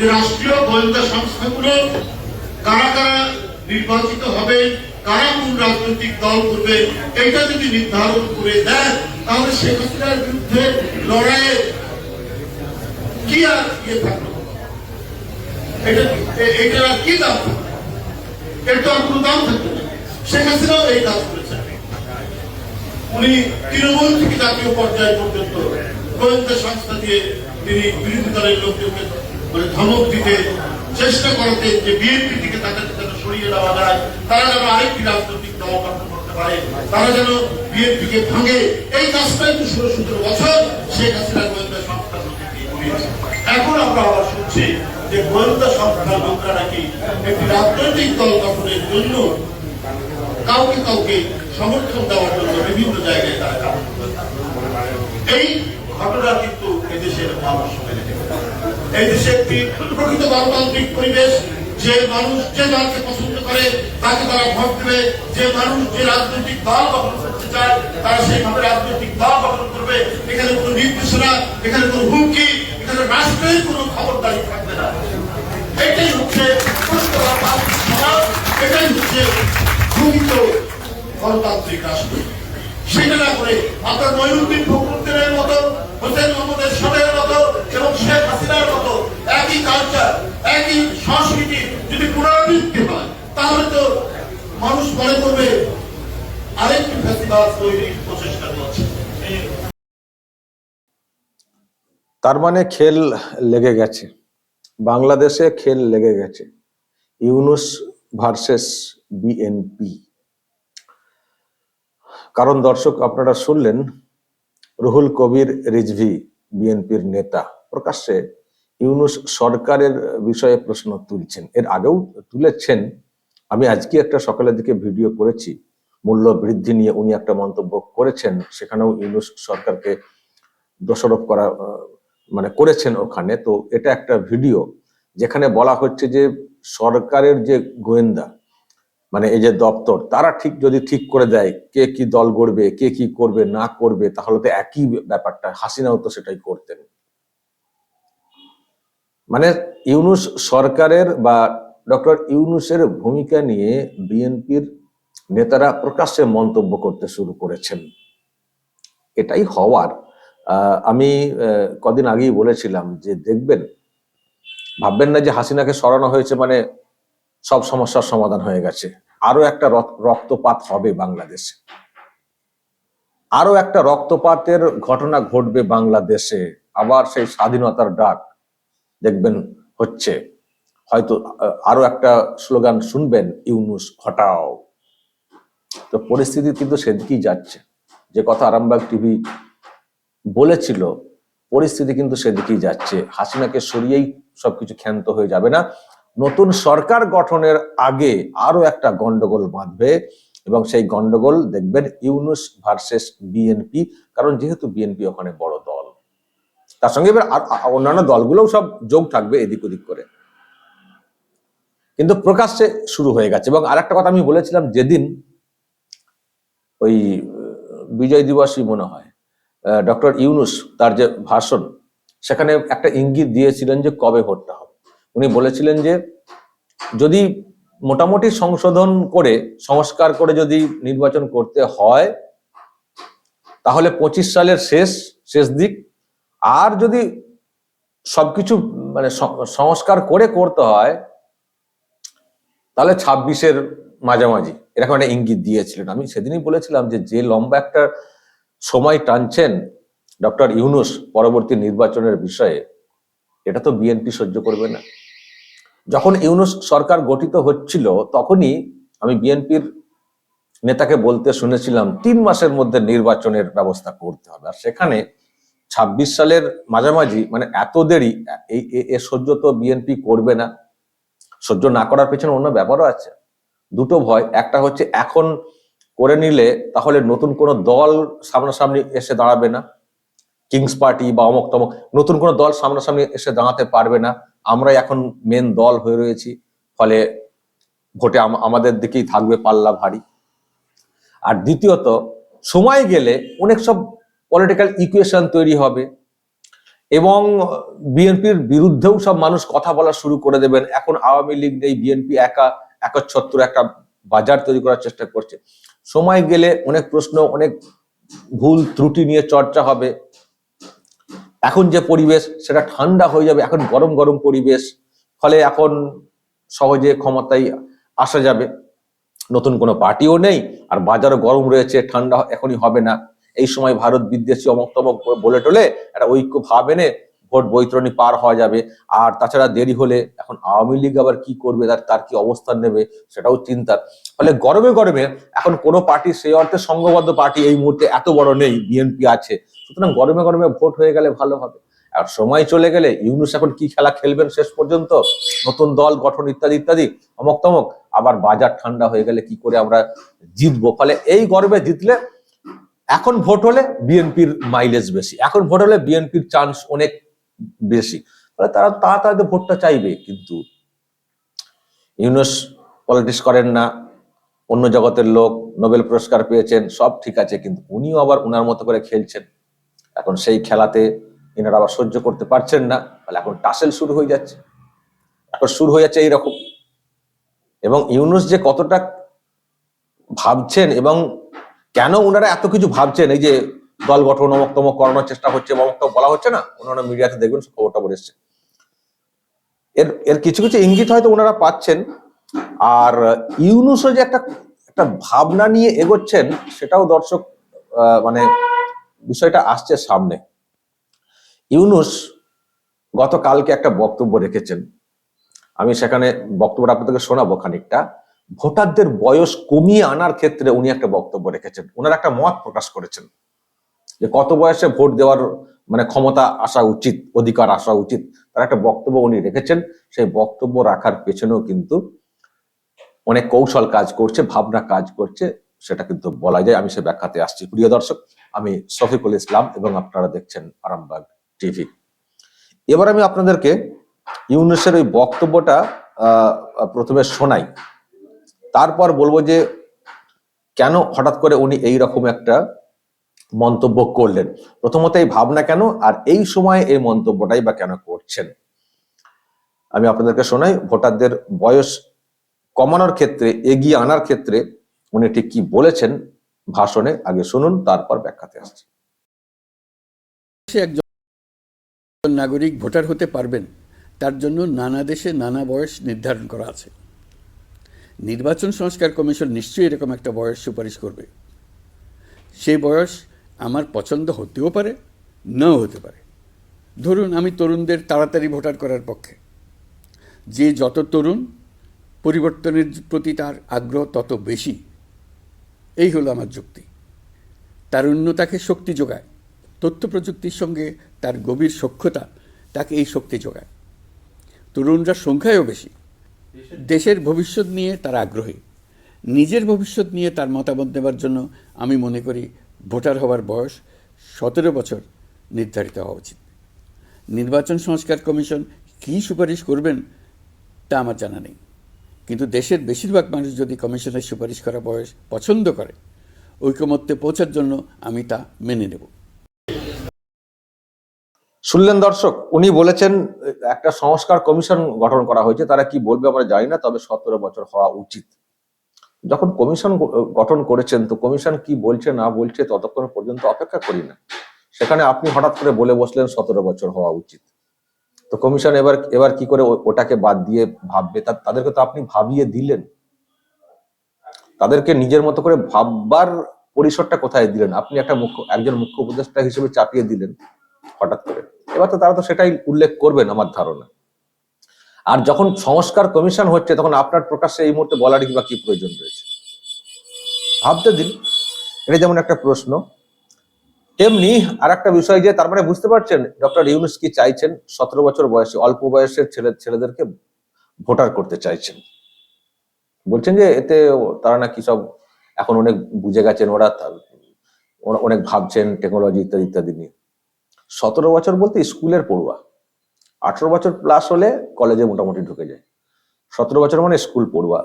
যে রাষ্ট্রীয় গোয়েন্দা সংস্থাগুলো কারা কারা নির্বাচিত হবে, কারা কোন রাজনৈতিক দল করবে, এটা যদি নির্ধারণ করে দেয়, তাহলে শেখ হাসিনার বিরুদ্ধে লড়াইয়ে কি আর ইয়ে থাকল এটা কি দাম থাকল? এর তো আর কোনো দাম থাকবে শেখ হাসিনাও এই কাজ করেছেন উনি তৃণমূল থেকে জাতীয় পর্যায় পর্যন্ত গোয়েন্দা সংস্থা দিয়ে তিনি বিরোধী দলের লোকজনকে মানে ধমক দিতে চেষ্টা করাতে যে বিএনপি থেকে তাদেরকে যেন সরিয়ে দেওয়া যায়, তারা যেন আরেকটি রাজনৈতিক দল করতে পারে, তারা যেন বিএনপি কে ভাঙে এই কাজটাই তো ষোলো সতেরো বছর শেখ হাসিনা গোয়েন্দা সংস্থার এখন আমরা আবার শুনছি যে গোয়েন্দা সংস্থার লোকরা নাকি একটি রাজনৈতিক দল গঠনের জন্য কাউকে কাউকে সমর্থন দেওয়ার জন্য বিভিন্ন জায়গায় তারা কাজ। এই ঘটনা কিন্তু এদেশের মানুষ মেনে। এই দেশে একটি প্রকৃত গণতান্ত্রিক পরিবেশ, যে মানুষ যে দলকে পছন্দ করে, তাকে তারা ভোট দেবে। যে মানুষ যে রাজনৈতিক দল গঠন করতে চায়, তারা সেইভাবে রাজনৈতিক দল গঠন করবে। এখানে কোনো নির্দেশনা, এখানে কোনো হুমকি, এখানে রাষ্ট্রের কোনো খবরদারি থাকবে না। এটাই হচ্ছে এটাই হচ্ছে প্রকৃত গণতান্ত্রিক রাষ্ট্র। সেটা করে আপনার ফখরুদ্দিনের মতো, হোসেন মোহাম্মদের মতো এবং শেখ হাসিনার মতো একই কালচার একই সংস্কৃতি যদি পুনরাবৃত্তি হয়, তাহলে তো মানুষ মনে করবে আরেকটি ফেস্টিভাল তৈরির প্রচেষ্টা করছে। তার মানে খেল লেগে গেছে। বাংলাদেশে খেল লেগে গেছে। ইউনুস ভার্সেস বিএনপি কারণ দর্শক, আপনারা শুনলেন রুহুল কবির রিজভি, বিএনপির নেতা। প্রকাশ্যে ইউনুস সরকারের বিষয়ে প্রশ্ন তুলছেন। এর আগেও তুলেছেন। আমি আজকে একটা সকালের দিকে ভিডিও করেছি। মূল্য বৃদ্ধি নিয়ে উনি একটা মন্তব্য করেছেন। সেখানেও ইউনুস সরকারকে দোষারোপ করা মানে করেছেন ওখানে। তো এটা একটা ভিডিও যেখানে বলা হচ্ছে যে সরকারের যে গোয়েন্দা মানে এই যে দপ্তর, তারা ঠিক যদি ঠিক করে দেয় কে কি দল গড়বে, কে কি করবে, না করবে, তাহলে তো একই ব্যাপারটা। হাসিনাও তো সেটাই করতেন। মানে ইউনুস সরকারের বা ডক্টর ইউনুসের ভূমিকা নিয়ে বিএনপির নেতারা প্রকাশ্যে মন্তব্য করতে শুরু করেছেন। এটাই হওয়ার। আমি কদিন আগেই বলেছিলাম যে দেখবেন, ভাববেন না যে হাসিনাকে সরানো হয়েছে মানে সব সমস্যার সমাধান হয়ে গেছে। আরও একটা রক্তপাত হবে বাংলাদেশে। আরও একটা রক্তপাতের ঘটনা ঘটবে বাংলাদেশে। আবার সেই স্বাধীনতার ডাক দেখবেন হচ্ছে। হয়তো আরও একটা স্লোগান শুনবেন, ইউনুস হটাও তো পরিস্থিতি কিন্তু সেদিকেই যাচ্ছে। যে কথা আরামবাগ টিভি বলেছিল, পরিস্থিতি কিন্তু সেদিকেই যাচ্ছে। হাসিনাকে সরিয়েই সবকিছু ক্ষান্ত হয়ে যাবে না। নতুন সরকার গঠনের আগে আরও একটা গন্ডগোল বাঁধবে এবং সেই গন্ডগোল দেখবেন ইউনুস ভার্সেস বিএনপি, কারণ যেহেতু বিএনপি ওখানে বড় দল। তার সঙ্গে এবার অন্যান্য দলগুলোও সব যোগ থাকবে এদিক ওদিক করে। কিন্তু প্রকাশ্যে শুরু হয়ে গেছে এবং আর একটা কথা আমি বলেছিলাম যেদিন ওই বিজয় দিবসই মনে হয় ডক্টর ইউনুস তার যে ভাষণ, সেখানে একটা ইঙ্গিত দিয়েছিলেন যে কবে ভোটটা হবে। উনি বলেছিলেন যে, যদি মোটামুটি সংশোধন করে, সংস্কার করে যদি নির্বাচন করতে হয়, তাহলে পঁচিশ সালের শেষ শেষ দিক। আর যদি সবকিছু মানে সংস্কার করে করতে হয়, তাহলে ছাব্বিশের মাঝামাঝি। এরকম একটা ইঙ্গিত দিয়েছিলেন। আমি সেদিনই বলেছিলাম যে যে লম্বা একটা সময় টানছেন ডক্টর ইউনুস পরবর্তী নির্বাচনের বিষয়ে, এটা তো বিএনপি সহ্য করবে না। যখন ইউনুস সরকার গঠিত হচ্ছিল, তখনই আমি বিএনপির নেতাকে বলতে শুনেছিলাম, তিন মাসের মধ্যে নির্বাচনের ব্যবস্থা করতে হবে। আর সেখানে ছাব্বিশ সালের মাঝামাঝি মানে এত দেরি এই এ সহ্য তো বিএনপি করবে না। সহ্য না করার পেছনে অন্য ব্যাপারও আছে। দুটো ভয়, একটা হচ্ছে এখন করে নিলে তাহলে নতুন কোনো দল সামনাসামনি এসে দাঁড়াবে না। কিংস পার্টি বা অমক তমক নতুন কোনো দল সামনাসামনি এসে দাঁড়াতে পারবে না। আমরাই এখন মেন দল হয়ে রয়েছি, ফলে ভোটে আমাদের দিকেই থাকবে পাল্লা ভারী। আর দ্বিতীয়ত, সময় গেলে অনেক সব পলিটিক্যাল ইকুয়েশন তৈরি হবে এবং বিএনপির বিরুদ্ধেও সব মানুষ কথা বলা শুরু করে দেবেন। এখন আওয়ামী লীগ নেই, বিএনপি একা, একচ্ছত্র একটা বাজার তৈরি করার চেষ্টা করছে। সময় গেলে অনেক প্রশ্ন, অনেক ভুল ত্রুটি নিয়ে চর্চা হবে। এখন যে পরিবেশ, সেটা ঠান্ডা হয়ে যাবে, এখন গরম গরম পরিবেশ, ফলে এখন সহজে ক্ষমতায় আসা যাবে। নতুন কোনো পার্টিও নেই, আর বাজারও গরম রয়েছে, ঠান্ডা এখনই হবে না। এই সময় ভারত বিদ্বেষী অমক তমক বলে টলে একটা ঐক্য ভাব এনে ভোট বৈতরণী পার হওয়া যাবে। আর তাছাড়া দেরি হলে এখন আওয়ামী লীগ আবার কি করবে, তার তার কি অবস্থান নেবে, সেটাও চিন্তার। ফলে গরমে গরমে এখন কোনো পার্টি সেই অর্থে সংঘবদ্ধ পার্টি এই মুহূর্তে এত বড় নেই বিএনপি আছে। সুতরাং গরমে গরমে ভোট হয়ে গেলে ভালো হবে। আর সময় চলে গেলে ইউনুস এখন কি খেলা খেলবেন শেষ পর্যন্ত? নতুন দল গঠন ইত্যাদি ইত্যাদি, অমক তমক, আবার বাজার ঠান্ডা হয়ে গেলে কি করে আমরা জিতবো? ফলে এই গরমে জিতলে এখন ভোট হলে বিএনপির মাইলেজ বেশি। এখন ভোট হলে বিএনপির চান্স অনেক বেশি। তাহলে তারা তাড়াতাড়ি ভোটটা চাইবে, কিন্তু ইউনুস পলিটিক্স করেন না, অন্য জগতের লোক নোবেল পুরস্কার পেয়েছেন, সব ঠিক আছে, কিন্তু উনিও আবার ওনার মতো করে খেলছেন। এখন সেই খেলাতে এনারা আবার সহ্য করতে পারছেন না তাহলে এখন টাসেল শুরু হয়ে যাচ্ছে। এখন শুরু হয়ে যাচ্ছে এইরকম। এবং ইউনুস যে কতটা ভাবছেন এবং কেন ওনারা এত কিছু ভাবছেন, এই যে দল গঠন অমক্তম করানোর চেষ্টা হচ্ছে অমক্তম বলা হচ্ছে না, ওনারা মিডিয়াতে দেখবেন খবরটা বলে এসছে। এর এর কিছু কিছু ইঙ্গিত হয়তো ওনারা পাচ্ছেন, আর ইউনুসও যে একটা একটা ভাবনা নিয়ে এগোচ্ছেন, সেটাও দর্শক মানে বিষয়টা আসছে সামনে। ইউনুস গতকালকে একটা বক্তব্য রেখেছেন। আমি সেখানে বক্তব্যটা আপনাদেরকে শোনাবো খানিকটা। ভোটারদের বয়স কমিয়ে আনার ক্ষেত্রে উনি একটা বক্তব্য রেখেছেন। ওনার একটা মত প্রকাশ করেছেন। যে কত বয়সে ভোট দেওয়ার মানে ক্ষমতা আসা উচিত, অধিকার আসা উচিত, তার একটা বক্তব্য উনি রেখেছেন। সেই বক্তব্য রাখার পেছনেও কিন্তু অনেক কৌশল কাজ করছে, ভাবনা কাজ করছে, সেটা কিন্তু বলা যায়। আমি সে ব্যাখ্যাতে আসছি। প্রিয় দর্শক, আমি শফিকুল ইসলাম এবং আপনারা দেখছেন আরামবাগ টিভি। এবার আমি আপনাদেরকে ইউনুসের ওই বক্তব্যটা প্রথমে শোনাই। তারপর বলব যে, কেন হঠাৎ করে উনি এই রকম একটা মন্তব্য করলেন। প্রথমত এই ভাবনা কেন আর এই সময় এই মন্তব্যটাই বা কেন করছেন? আমি আপনাদেরকে শোনাই, ভোটারদের বয়স কমানোর ক্ষেত্রে, এগিয়ে আনার ক্ষেত্রে উনি ঠিক কি বলেছেন ভাষণে, আগে শুনুন, তারপর ব্যাখ্যাতে আসছি। একজন নাগরিক ভোটার হতে পারবেন, তার জন্য নানা দেশে নানা বয়স নির্ধারণ করা আছে। নির্বাচন সংস্কার কমিশন নিশ্চয়ই এরকম একটা বয়স সুপারিশ করবে। সেই বয়স আমার পছন্দ হতেও পারে, নাও হতে পারে। ধরুন আমি তরুণদের তাড়াতাড়ি ভোটার করার পক্ষে। যে যত তরুণ, পরিবর্তনের প্রতি তার আগ্রহ তত বেশি। এই হলো আমার যুক্তি। তারুণ্য তাকে শক্তি যোগায়। তথ্য প্রযুক্তির সঙ্গে তার গভীর সক্ষতা তাকে এই শক্তি যোগায়। তরুণরা সংখ্যায়ও বেশি। দেশের ভবিষ্যৎ নিয়ে তার আগ্রহী। নিজের ভবিষ্যৎ নিয়ে তার মতামত দেওয়ার জন্য আমি মনে করি ভোটার হওয়ার বয়স সতেরো বছর নির্ধারিত হওয়া উচিত। নির্বাচন সংস্কার কমিশন কী সুপারিশ করবেন তা আমার জানা নেই। কিন্তু দেশের বেশিরভাগ মানুষ যদি কমিশনের সুপারিশ করা বয়স পছন্দ করে, ঐকমত্যে পৌঁছার জন্য আমি তা মেনে নেব। শুনলেন দর্শক, উনি বলেছেন, একটা সংস্কার কমিশন গঠন করা হয়েছে, তারা কি বলবে আমরা জানি না, তবে সতেরো বছর হওয়া উচিত। যখন কমিশন গঠন করেছেন, তো কমিশন কি বলছে, না বলছে, ততক্ষণ পর্যন্ত অপেক্ষা করি না। সেখানে আপনি হঠাৎ করে বলে বসলেন, সতেরো বছর হওয়া উচিত। তো কমিশন এবার এবার কি করে ওটাকে বাদ দিয়ে ভাববে? তাদেরকে তো আপনি ভাবিয়ে দিলেন। তাদেরকে নিজের মতো করে ভাববার পরিসরটা কোথায় দিলেন? আপনি একটা মুখ্য, একজন মুখ্য উপদেষ্টা হিসেবে চাপিয়ে দিলেন হঠাৎ করে। এবার তো তারা তো সেটাই উল্লেখ করবেন আমার ধারণা। আর যখন সংস্কার কমিশন হচ্ছে, তখন আপনার প্রকাশ্যে এই মুহূর্তে বলারই বা কি প্রয়োজন রয়েছে? ভাবতে দিন। এটা যেমন একটা প্রশ্ন, তেমনি আর একটা বিষয় যে তার মানে বুঝতে পারছেন, ডক্টর ইউনুস কি চাইছেন? সতেরো বছর বয়সে, অল্প বয়সের ছেলে ছেলেদেরকে ভোটার করতে চাইছেন। বলছেন যে এতে তারা নাকি সব এখন অনেক বুঝে গেছেন, ওরা অনেক ভাবছেন টেকনোলজি ইত্যাদি ইত্যাদি নিয়ে। সতেরো বছর বলতে স্কুলের পড়ুয়া। আঠারো বছর প্লাস হলে কলেজে মোটামুটি ঢুকে যায়। সতেরো বছর মানে স্কুল পড়ুয়া।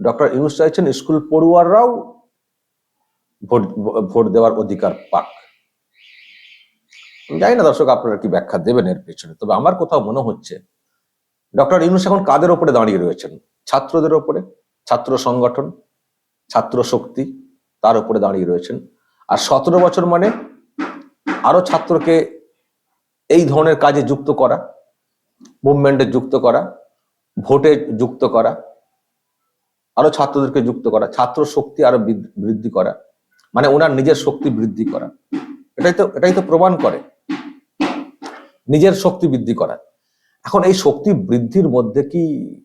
ডক্টর ইউনুস চাইছেন স্কুল পড়ুয়ারাও ভোট ভোট দেওয়ার অধিকার পাক। জানি না দর্শক আপনারা কি ব্যাখ্যা দেবেন এর পেছনে, তবে আমার কোথাও মনে হচ্ছে ডক্টর ইউনুস এখন কাদের ওপরে দাঁড়িয়ে রয়েছেন? ছাত্রদের ওপরে? ছাত্র সংগঠন? ছাত্র শক্তি? তার উপরে দাঁড়িয়ে রয়েছেন। আর সতেরো বছর মানে আরও ছাত্রকে এই ধরনের কাজে যুক্ত করা মুভমেন্টে যুক্ত করা ভোটে যুক্ত করা, আরও ছাত্রদেরকে যুক্ত করা, ছাত্র শক্তি আরও বৃদ্ধি- করা মানে ওনার নিজের শক্তি বৃদ্ধি করা। এটাই তো এটাই তো প্রমাণ করে। নিজের শক্তি বৃদ্ধি করা। এখন এই শক্তি বৃদ্ধির মধ্যে কি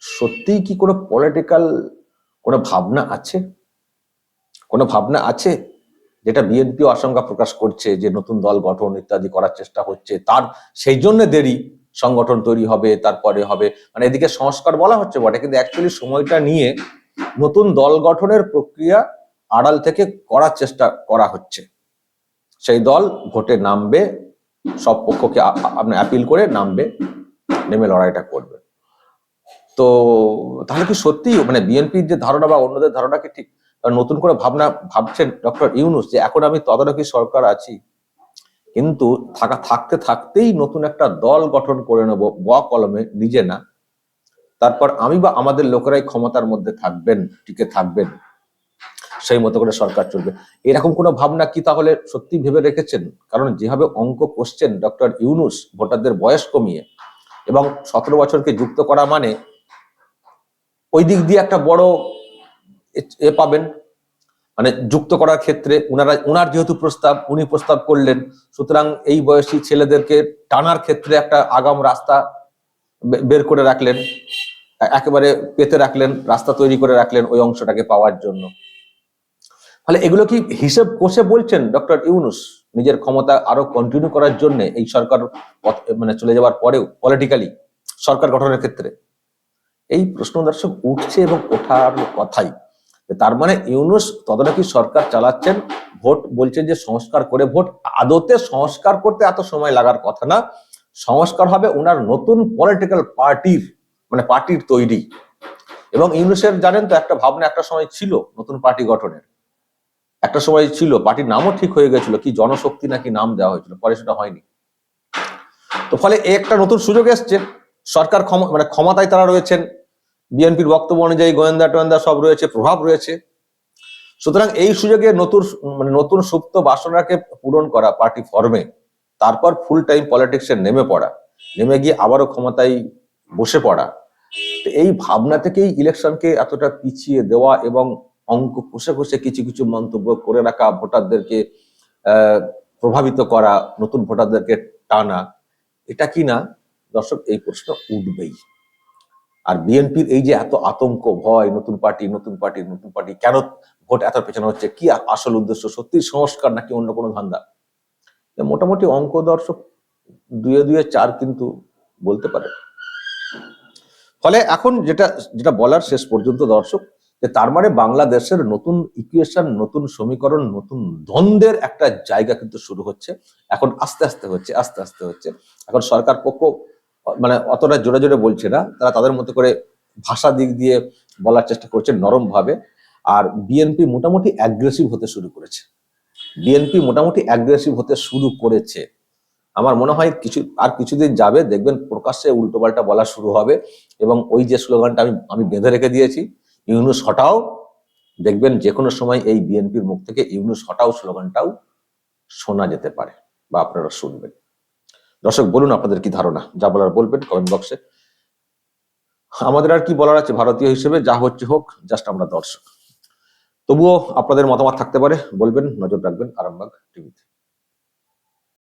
সত্যিই কি কোনো পলিটিক্যাল কোনো ভাবনা আছে? কোনো ভাবনা আছে? যেটা বিএনপিও আশঙ্কা প্রকাশ করছে যে নতুন দল গঠন ইত্যাদি করার চেষ্টা হচ্ছে, তার সেই জন্য দেরি। সংগঠন তৈরি হবে, তারপরে হবে। মানে এদিকে সংস্কার বলা হচ্ছে বটে, কিন্তু অ্যাকচুয়ালি সময়টা নিয়ে নতুন দল গঠনের প্রক্রিয়া আড়াল থেকে করার চেষ্টা করা হচ্ছে। সেই দল ভোটে নামবে, সব পক্ষকে আপনি অ্যাপিল করে নামবে, নেমে লড়াইটা করবে। তো তাহলে কি সত্যি মানে বিএনপির যে ধারণা বা অন্যদের ধারণা কি ঠিক? নতুন করে ভাবনা, ভাবছেন ডক্টর ইউনুস যে এখন আমি তদারকি সরকার আছি কিন্তু থাকা, থাকতে, থাকতেই নতুন একটা দল গঠন করে নেব, ব কলমে, নিজে না। তারপর আমি বা আমাদের লোকেরাই ক্ষমতার মধ্যে থাকবেন, টিকে থাকবেন। সেই মতো করে সরকার চলবে। এরকম কোনো ভাবনা কি তাহলে সত্যি ভেবে রেখেছেন? কারণ যেভাবে অঙ্ক কষছেন ডক্টর ইউনুস, ভোটারদের বয়স কমিয়ে এবং সতেরো বছরকে যুক্ত করা মানে ওই দিক দিয়ে একটা বড় এ- এ পাবেন। মানে যুক্ত করার ক্ষেত্রে উনারা, উনার যেহেতু প্রস্তাব, উনি প্রস্তাব করলেন, সুতরাং এই বয়সী ছেলেদেরকে টানার ক্ষেত্রে একটা আগাম রাস্তা বের করে রাখলেন একেবারে পেতে রাখলেন, রাস্তা তৈরি করে রাখলেন ওই অংশটাকে পাওয়ার জন্য। ফলে এগুলো কি হিসেব কষে বলছেন ডক্টর ইউনুস নিজের ক্ষমতা আরও কন্টিনিউ করার জন্য এই সরকার মানে চলে যাওয়ার পরেও পলিটিক্যালি সরকার গঠনের ক্ষেত্রে? এই প্রশ্ন দর্শক উঠছে এবং ওঠার কথাই। তার মানে ইউনুস তদারকি সরকার চালাচ্ছেন, ভোট বলছেন যে সংস্কার করে ভোট। আদতে সংস্কার করতে এত সময় লাগার কথা না। সংস্কার হবে ওনার নতুন পলিটিক্যাল পার্টির মানে পার্টির তৈরি। এবং ইউনুসের জানেন তো একটা ভাবনা একটা সময় ছিল নতুন পার্টি গঠনের। একটা সময় ছিল, পার্টির নামও ঠিক হয়ে গেছিল, কি জনশক্তি নাকি নাম দেওয়া হয়েছিল, পরে সেটা হয়নি। তো ফলে একটা নতুন সুযোগ এসছে। সরকার ক্ষমা মানে ক্ষমতায় তারা রয়েছেন বিএনপির বক্তব্য অনুযায়ী গোয়েন্দা টোয়েন্দা সব রয়েছে, প্রভাব রয়েছে। সুতরাং এই সুযোগে নতুন মানে নতুন সুপ্ত বাসনাকে পূরণ করা পার্টি ফর্মে, তারপর ফুল টাইম পলিটিক্সে নেমে পড়া, নেমে গিয়ে আবারও ক্ষমতায় বসে পড়া এই ভাবনা থেকেই ইলেকশনকে এতটা পিছিয়ে দেওয়া এবং অঙ্ক কষে কষে কিছু কিছু মন্তব্য করে রাখা ভোটারদেরকে প্রভাবিত করা, নতুন ভোটারদেরকে টানা, এটা কি না? দর্শক, এই প্রশ্ন উঠবেই। আর বিএনপির এই যে এত আতঙ্ক, ভয়, নতুন পার্টি নতুন পার্টি নতুন পার্টি, কেন ভোট এত পেছানো হচ্ছে? কি আসল উদ্দেশ্য? সত্যি সংস্কার নাকি অন্য কোনো ধান্দা? মোটামুটি অঙ্ক দর্শক দুয়ে দুয়ে চার কিন্তু বলতে পারে। ফলে এখন যেটা যেটা বলার শেষ পর্যন্ত দর্শক, যে তার মানে বাংলাদেশের নতুন ইকুয়েশন নতুন সমীকরণ, নতুন দ্বন্দ্বের একটা জায়গা কিন্তু শুরু হচ্ছে। এখন আস্তে আস্তে হচ্ছে, আস্তে আস্তে হচ্ছে। এখন সরকার পক্ষ মানে অতটা জোরে জোরে বলছে না, তারা তাদের মতো করে ভাষা দিক দিয়ে বলার চেষ্টা করছে নরম ভাবে আর বিএনপি মোটামুটি অ্যাগ্রেসিভ হতে শুরু করেছে। বিএনপি মোটামুটি অ্যাগ্রেসিভ হতে শুরু করেছে। আমার মনে হয় কিছু, আর কিছুদিন যাবে, দেখবেন প্রকাশ্যে উল্টোপাল্টা বলা শুরু হবে এবং ওই যে স্লোগানটা আমি আমি বেঁধে রেখে দিয়েছি, ইউনুস হটাও। দেখবেন যে কোনো সময় এই বিএনপির মুখ থেকে ইউনুস হটাও স্লোগানটাও শোনা যেতে পারে বা আপনারা শুনবেন। দর্শক, বলুন আপনাদের কি ধারণা? যা বলার বলবেন কমেন্ট বক্সে আমাদের আর কি বলার আছে ভারতীয় হিসেবে? যা হচ্ছে হোক জাস্ট আমরা দর্শক। তবুও আপনাদের মতামত থাকতে পারে, বলবেন, নজর রাখবেন আরামবাগ টিভিতে